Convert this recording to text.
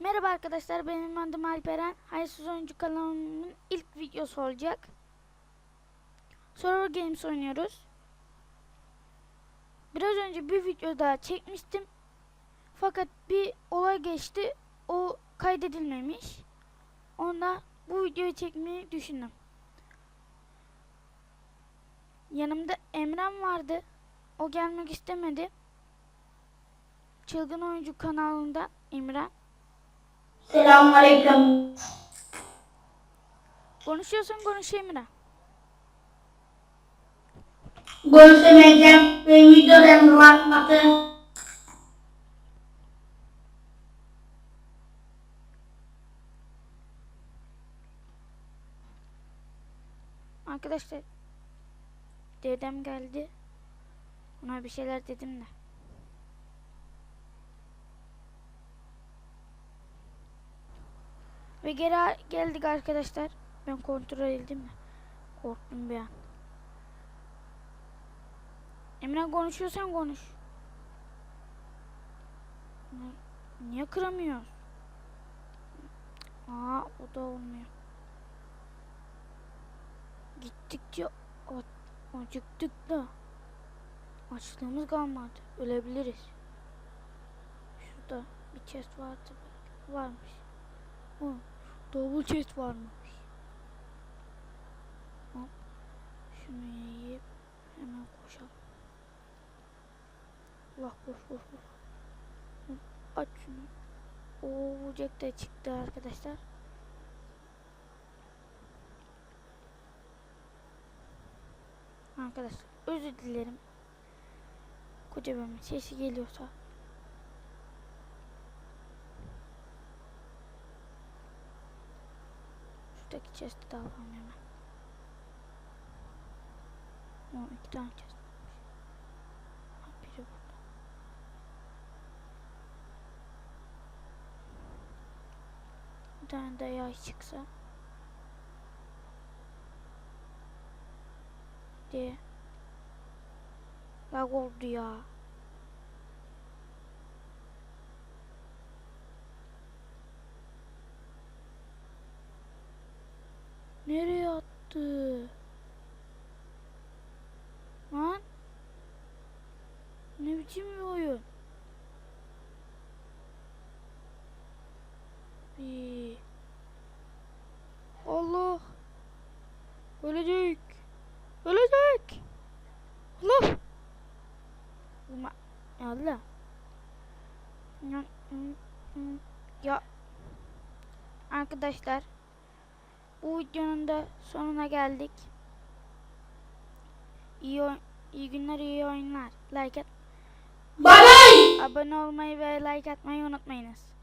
Merhaba arkadaşlar benim adım Alperen. Haysuz Oyuncu kanalımın ilk videosu olacak. Survivor Games oynuyoruz. Biraz önce bir video daha çekmiştim. Fakat bir olay geçti. O kaydedilmemiş. Onda bu videoyu çekmeyi düşündüm. Yanımda Emren vardı. O gelmek istemedi. Çılgın Oyuncu kanalında Emren. Selamünaleyküm. Konuşuyorsan konuş Emre. Görüşemeyeceğim. Benim videolarım varmadı. Arkadaşlar dedem geldi. Ona bir şeyler dedim de. Ve geri geldik arkadaşlar. Ben kontrol edildim de. Korktum bir an. Emre konuşuyorsan konuş. Ni- Niye kıramıyoruz? Aa o da olmuyor. Gittikçe a- acıktık da açlığımız kalmadı. Ölebiliriz. Şurada bir chest vardı. Varmış. Hı, double chest varmış. Hop. Şunu yiyip hemen koşalım. Allah koş koş koş. Aç şunu. Oo bucak da çıktı arkadaşlar. Arkadaşlar özür dilerim. Koca bir sesi geliyorsa. Şuradaki chest'i de alalım hemen. O iki tane chest. Bir tane de yay çıksa. Diye. Lag oldu ya. Nereye attı? Lan? Ne biçim bir oyun? Bir. Allah. Ölecek. Allah. Uma Allah. Ya, arkadaşlar bu videonun da sonuna geldik. İyi, iyi günler, iyi oyunlar. Like at, Bye bye. abone olmayı ve like atmayı unutmayınız.